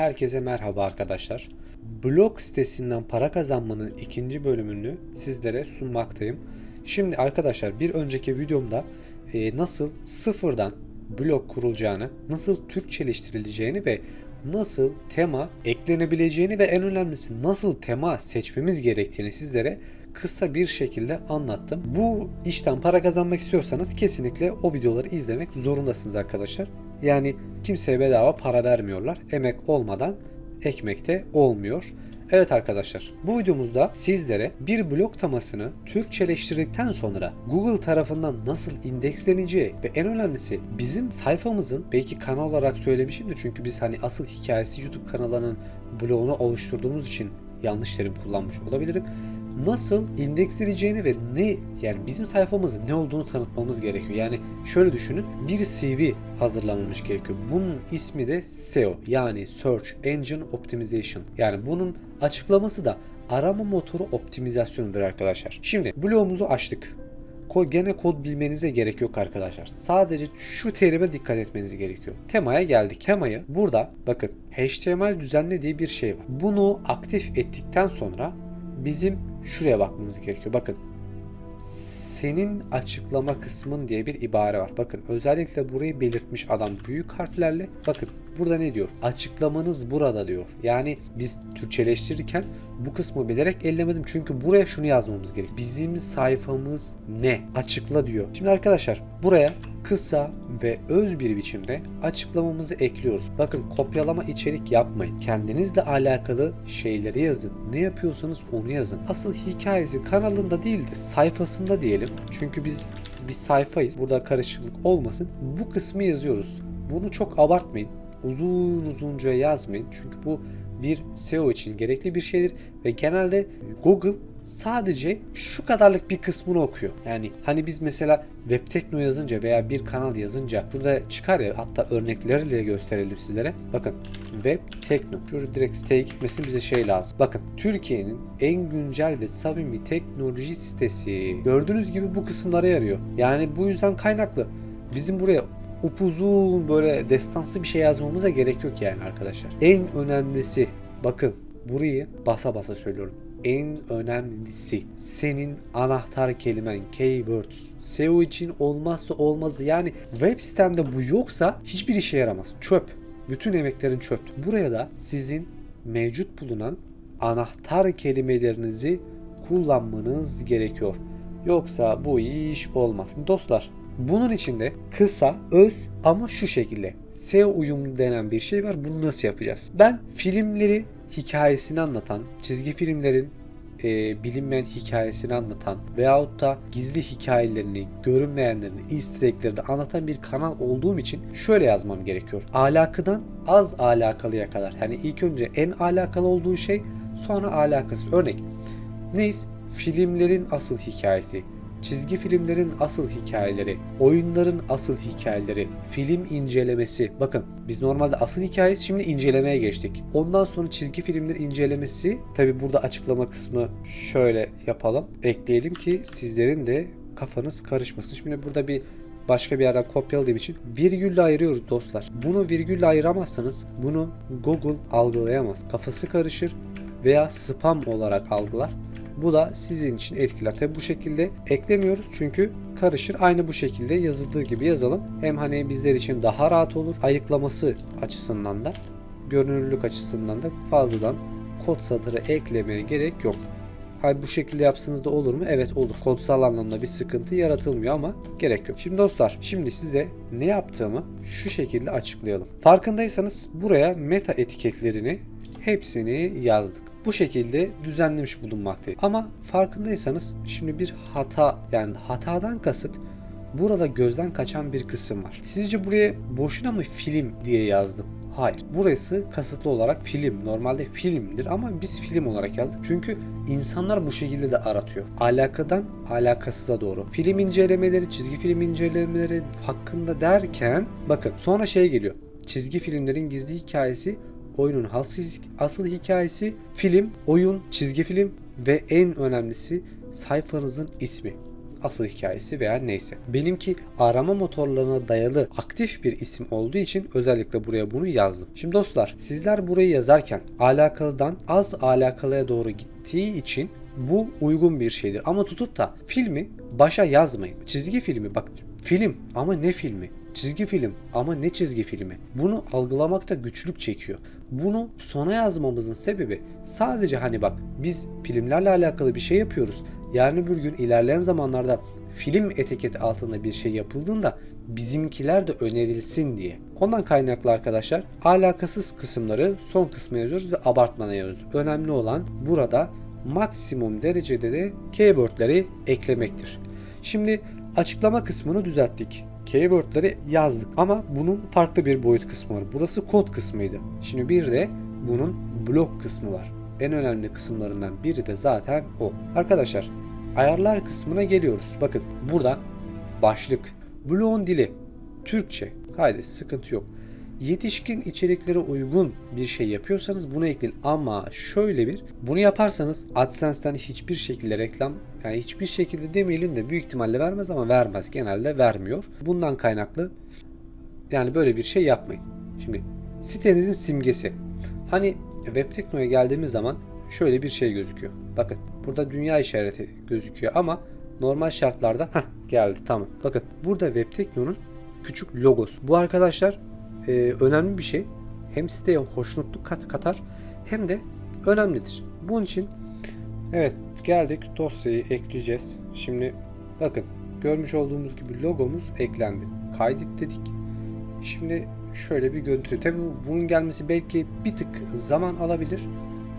Herkese merhaba arkadaşlar. Blog sitesinden para kazanmanın ikinci bölümünü sizlere sunmaktayım. Şimdi arkadaşlar bir önceki videomda e, nasıl sıfırdan blog kurulacağını, nasıl Türkçeleştirileceğini ve nasıl tema eklenebileceğini ve en önemlisi nasıl tema seçmemiz gerektiğini sizlere kısa bir şekilde anlattım. Bu işten para kazanmak istiyorsanız kesinlikle o videoları izlemek zorundasınız arkadaşlar. Yani kimseye bedava para vermiyorlar. Emek olmadan ekmek de olmuyor. Evet arkadaşlar bu videomuzda sizlere bir blog temasını Türkçeleştirdikten sonra Google tarafından nasıl indeksleneceği ve en önemlisi bizim sayfamızın belki kanal olarak söylemişimdir çünkü biz hani asıl hikayesi YouTube kanalının blogunu oluşturduğumuz için yanlış terim kullanmış olabilirim nasıl indeksleneceğini ve ne yani bizim sayfamızın ne olduğunu tanıtmamız gerekiyor. Yani şöyle düşünün bir CV hazırlanılmış gerekiyor. Bunun ismi de SEO yani Search Engine Optimization. Yani bunun açıklaması da arama motoru optimizasyonudur arkadaşlar. Şimdi blogumuzu açtık. Ko- Gene kod bilmenize gerek yok arkadaşlar. Sadece şu terime dikkat etmeniz gerekiyor. Temaya geldik. Temayı burada bakın HTML düzenle diye bir şey var. Bunu aktif ettikten sonra bizim şuraya bakmamız gerekiyor. Bakın senin açıklama kısmın diye bir ibare var. Bakın özellikle burayı belirtmiş adam büyük harflerle. Bakın burada ne diyor? Açıklamanız burada diyor. Yani biz Türkçeleştirirken bu kısmı bilerek ellemedim. Çünkü buraya şunu yazmamız gerek. Bizim sayfamız ne? Açıkla diyor. Şimdi arkadaşlar buraya kısa ve öz bir biçimde açıklamamızı ekliyoruz. Bakın kopyalama içerik yapmayın. Kendinizle alakalı şeyleri yazın. Ne yapıyorsanız onu yazın. Asıl hikayesi kanalında değil de sayfasında diyelim. Çünkü biz bir sayfayız. Burada karışıklık olmasın. Bu kısmı yazıyoruz. Bunu çok abartmayın. Uzun uzunca yazmayın. Çünkü bu bir SEO için gerekli bir şeydir ve genelde Google sadece şu kadarlık bir kısmını okuyor. Yani hani biz mesela web tekno yazınca veya bir kanal yazınca burada çıkar ya hatta örnekleriyle gösterelim sizlere. Bakın web tekno. Şurada direkt siteye gitmesin bize şey lazım. Bakın Türkiye'nin en güncel ve samimi teknoloji sitesi. Gördüğünüz gibi bu kısımlara yarıyor. Yani bu yüzden kaynaklı. Bizim buraya upuzun böyle destansı bir şey yazmamıza gerek yok yani arkadaşlar. En önemlisi bakın burayı basa basa söylüyorum. En önemlisi senin anahtar kelimen keywords. SEO için olmazsa olmazı yani web sitende bu yoksa hiçbir işe yaramaz. Çöp. Bütün emeklerin çöp. Buraya da sizin mevcut bulunan anahtar kelimelerinizi kullanmanız gerekiyor. Yoksa bu iş olmaz. Dostlar bunun içinde kısa, öz ama şu şekilde. SEO uyumlu denen bir şey var. Bunu nasıl yapacağız? Ben filmleri hikayesini anlatan, çizgi filmlerin e, bilinmeyen hikayesini anlatan veyahut da gizli hikayelerini, görünmeyenlerini, easter egg'lerini anlatan bir kanal olduğum için şöyle yazmam gerekiyor. Alakadan az alakalıya kadar. Yani ilk önce en alakalı olduğu şey sonra alakası. Örnek neyiz? Filmlerin asıl hikayesi, çizgi filmlerin asıl hikayeleri, oyunların asıl hikayeleri, film incelemesi. Bakın biz normalde asıl hikayesi şimdi incelemeye geçtik. Ondan sonra çizgi filmler incelemesi. Tabi burada açıklama kısmı şöyle yapalım. Ekleyelim ki sizlerin de kafanız karışmasın. Şimdi burada bir başka bir yerden kopyaladığım için virgülle ayırıyoruz dostlar. Bunu virgülle ayıramazsanız bunu Google algılayamaz. Kafası karışır veya spam olarak algılar. Bu da sizin için etkiler. Tabi bu şekilde eklemiyoruz çünkü karışır. Aynı bu şekilde yazıldığı gibi yazalım. Hem hani bizler için daha rahat olur. Ayıklaması açısından da görünürlük açısından da fazladan kod satırı eklemeye gerek yok. Hani bu şekilde yapsanız da olur mu? Evet olur. Kodsal anlamda bir sıkıntı yaratılmıyor ama gerek yok. Şimdi dostlar şimdi size ne yaptığımı şu şekilde açıklayalım. Farkındaysanız buraya meta etiketlerini hepsini yazdık bu şekilde düzenlemiş bulunmaktayız. Ama farkındaysanız şimdi bir hata yani hatadan kasıt burada gözden kaçan bir kısım var. Sizce buraya boşuna mı film diye yazdım? Hayır. Burası kasıtlı olarak film. Normalde filmdir ama biz film olarak yazdık. Çünkü insanlar bu şekilde de aratıyor. Alakadan alakasıza doğru. Film incelemeleri, çizgi film incelemeleri hakkında derken bakın sonra şey geliyor. Çizgi filmlerin gizli hikayesi oyunun asıl, hikayesi, film, oyun, çizgi film ve en önemlisi sayfanızın ismi. asıl hikayesi veya neyse. Benimki arama motorlarına dayalı aktif bir isim olduğu için özellikle buraya bunu yazdım. Şimdi dostlar sizler burayı yazarken alakalıdan az alakalıya doğru gittiği için bu uygun bir şeydir. Ama tutup da filmi başa yazmayın. Çizgi filmi bak film ama ne filmi? Çizgi film ama ne çizgi filmi? Bunu algılamakta güçlük çekiyor. Bunu sona yazmamızın sebebi sadece hani bak biz filmlerle alakalı bir şey yapıyoruz. Yarın bir gün ilerleyen zamanlarda film etiketi altında bir şey yapıldığında bizimkiler de önerilsin diye. Ondan kaynaklı arkadaşlar alakasız kısımları son kısma yazıyoruz ve abartmana yazıyoruz. Önemli olan burada maksimum derecede de keywordleri eklemektir. Şimdi açıklama kısmını düzelttik. Keywordleri yazdık ama bunun farklı bir boyut kısmı var. Burası kod kısmıydı. Şimdi bir de bunun blok kısmı var. En önemli kısımlarından biri de zaten o. Arkadaşlar ayarlar kısmına geliyoruz. Bakın burada başlık, bloğun dili, Türkçe. Haydi sıkıntı yok. Yetişkin içeriklere uygun bir şey yapıyorsanız bunu ekleyin. Ama şöyle bir, bunu yaparsanız AdSense'den hiçbir şekilde reklam, yani hiçbir şekilde demeyelim de büyük ihtimalle vermez ama vermez. Genelde vermiyor. Bundan kaynaklı yani böyle bir şey yapmayın. Şimdi sitenizin simgesi. Hani web teknoya geldiğimiz zaman şöyle bir şey gözüküyor. Bakın burada dünya işareti gözüküyor ama normal şartlarda heh, geldi tamam. Bakın burada web teknonun küçük logosu. Bu arkadaşlar e, önemli bir şey. Hem siteye hoşnutluk kat katar hem de önemlidir. Bunun için evet geldik dosyayı ekleyeceğiz. Şimdi bakın görmüş olduğumuz gibi logomuz eklendi. Kaydet dedik. Şimdi şöyle bir görüntü. Tabi bunun gelmesi belki bir tık zaman alabilir.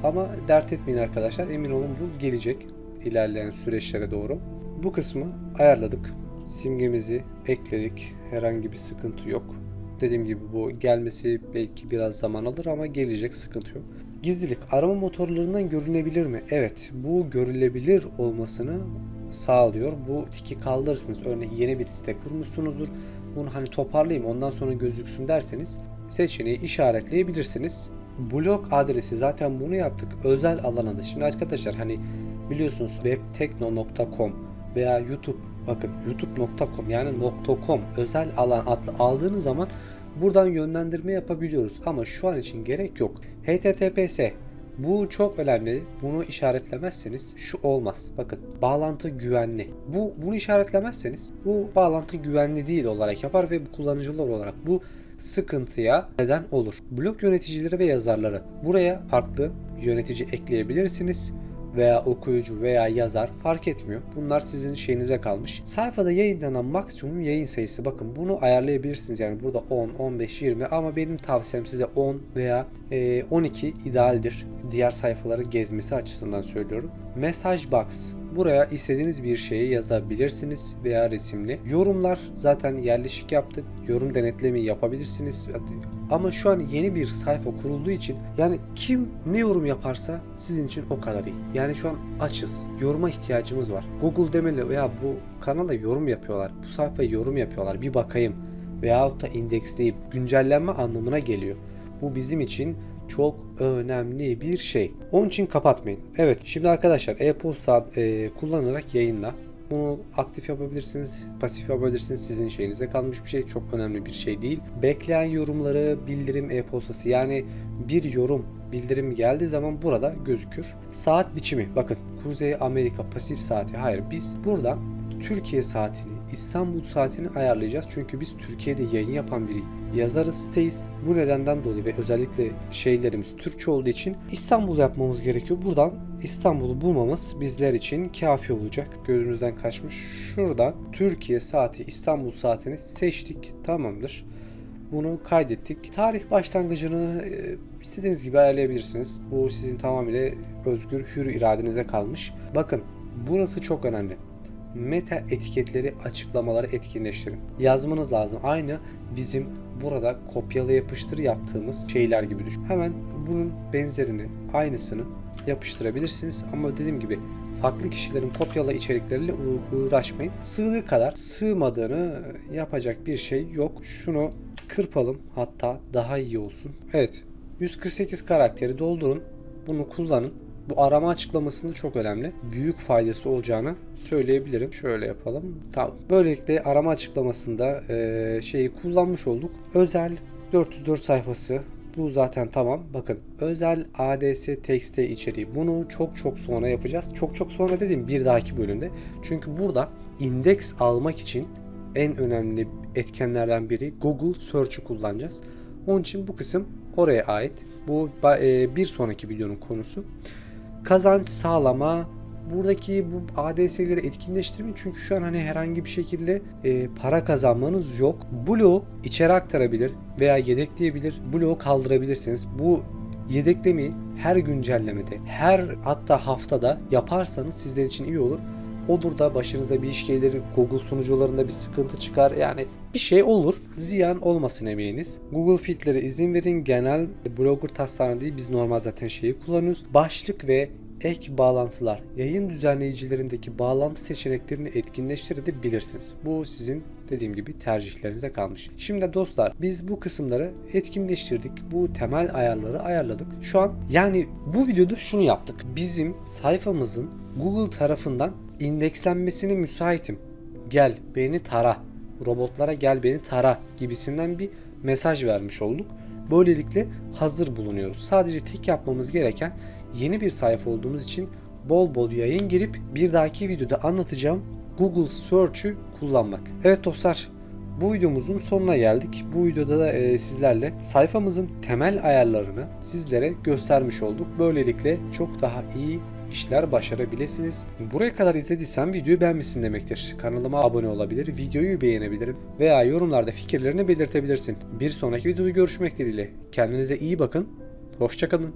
Ama dert etmeyin arkadaşlar. Emin olun bu gelecek ilerleyen süreçlere doğru. Bu kısmı ayarladık. Simgemizi ekledik. Herhangi bir sıkıntı yok. Dediğim gibi bu gelmesi belki biraz zaman alır ama gelecek sıkıntı yok. Gizlilik arama motorlarından görünebilir mi? Evet bu görülebilir olmasını sağlıyor. Bu tiki kaldırırsınız. Örneğin yeni bir site kurmuşsunuzdur. Bunu hani toparlayayım ondan sonra gözüksün derseniz seçeneği işaretleyebilirsiniz. Blog adresi zaten bunu yaptık. Özel alana da. Şimdi arkadaşlar hani biliyorsunuz webtekno.com veya YouTube bakın youtube.com yani .com özel alan adlı aldığınız zaman buradan yönlendirme yapabiliyoruz ama şu an için gerek yok. HTTPS bu çok önemli. Bunu işaretlemezseniz şu olmaz. Bakın bağlantı güvenli. Bu bunu işaretlemezseniz bu bağlantı güvenli değil olarak yapar ve kullanıcılar olarak bu sıkıntıya neden olur. Blog yöneticileri ve yazarları buraya farklı yönetici ekleyebilirsiniz veya okuyucu veya yazar fark etmiyor. Bunlar sizin şeyinize kalmış. Sayfada yayınlanan maksimum yayın sayısı bakın bunu ayarlayabilirsiniz. Yani burada 10, 15, 20 ama benim tavsiyem size 10 veya e, 12 idealdir. Diğer sayfaları gezmesi açısından söylüyorum. Message box Buraya istediğiniz bir şeyi yazabilirsiniz veya resimli. Yorumlar zaten yerleşik yaptık. Yorum denetlemi yapabilirsiniz. Ama şu an yeni bir sayfa kurulduğu için yani kim ne yorum yaparsa sizin için o kadar iyi. Yani şu an açız. Yoruma ihtiyacımız var. Google demeli veya bu kanala yorum yapıyorlar. Bu sayfaya yorum yapıyorlar. Bir bakayım. Veyahut da indeksleyip güncellenme anlamına geliyor. Bu bizim için çok önemli bir şey. Onun için kapatmayın. Evet şimdi arkadaşlar e-posta e, kullanarak yayınla. Bunu aktif yapabilirsiniz, pasif yapabilirsiniz. Sizin şeyinize kalmış bir şey. Çok önemli bir şey değil. Bekleyen yorumları bildirim e-postası yani bir yorum bildirim geldiği zaman burada gözükür. Saat biçimi bakın Kuzey Amerika pasif saati. Hayır biz burada Türkiye saatini, İstanbul saatini ayarlayacağız. Çünkü biz Türkiye'de yayın yapan bir yazarız siteyiz. Bu nedenden dolayı ve özellikle şeylerimiz Türkçe olduğu için İstanbul yapmamız gerekiyor. Buradan İstanbul'u bulmamız bizler için kafi olacak. Gözümüzden kaçmış. Şuradan Türkiye saati, İstanbul saatini seçtik. Tamamdır. Bunu kaydettik. Tarih başlangıcını e, istediğiniz gibi ayarlayabilirsiniz. Bu sizin tamamıyla özgür, hür iradenize kalmış. Bakın burası çok önemli meta etiketleri açıklamaları etkinleştirin. Yazmanız lazım. Aynı bizim burada kopyala yapıştır yaptığımız şeyler gibi düşün. Hemen bunun benzerini, aynısını yapıştırabilirsiniz. Ama dediğim gibi farklı kişilerin kopyala içerikleriyle uğraşmayın. Sığdığı kadar sığmadığını yapacak bir şey yok. Şunu kırpalım hatta daha iyi olsun. Evet 148 karakteri doldurun. Bunu kullanın. Bu arama açıklamasında çok önemli. Büyük faydası olacağını söyleyebilirim. Şöyle yapalım. Tamam. Böylelikle arama açıklamasında e, şeyi kullanmış olduk. Özel 404 sayfası bu zaten tamam. Bakın özel ADS TXT içeriği. Bunu çok çok sonra yapacağız. Çok çok sonra dediğim bir dahaki bölümde. Çünkü burada indeks almak için en önemli etkenlerden biri Google Search'ü kullanacağız. Onun için bu kısım oraya ait. Bu e, bir sonraki videonun konusu. Kazanç sağlama buradaki bu ADS'leri etkinleştirmeyin çünkü şu an hani herhangi bir şekilde e, para kazanmanız yok. Bloğu içeri aktarabilir veya yedekleyebilir. Bloğu kaldırabilirsiniz. Bu yedeklemeyi her güncellemede, her hatta haftada yaparsanız sizler için iyi olur. Olur da başınıza bir iş gelir, Google sunucularında bir sıkıntı çıkar. Yani bir şey olur. Ziyan olmasın emeğiniz. Google Feed'lere izin verin. Genel blogger taslağını değil biz normal zaten şeyi kullanıyoruz. Başlık ve ek bağlantılar, yayın düzenleyicilerindeki bağlantı seçeneklerini etkinleştirebilirsiniz. Bu sizin dediğim gibi tercihlerinize kalmış. Şimdi dostlar biz bu kısımları etkinleştirdik. Bu temel ayarları ayarladık. Şu an yani bu videoda şunu yaptık. Bizim sayfamızın Google tarafından indekslenmesine müsaitim. Gel beni tara. Robotlara gel beni tara gibisinden bir mesaj vermiş olduk. Böylelikle hazır bulunuyoruz. Sadece tek yapmamız gereken yeni bir sayfa olduğumuz için bol bol yayın girip bir dahaki videoda anlatacağım Google Search'ü kullanmak. Evet dostlar bu videomuzun sonuna geldik. Bu videoda da e, sizlerle sayfamızın temel ayarlarını sizlere göstermiş olduk. Böylelikle çok daha iyi işler başarabilirsiniz. Buraya kadar izlediysen videoyu beğenmişsin demektir. Kanalıma abone olabilir, videoyu beğenebilirim veya yorumlarda fikirlerini belirtebilirsin. Bir sonraki videoda görüşmek dileğiyle. Kendinize iyi bakın. Hoşçakalın.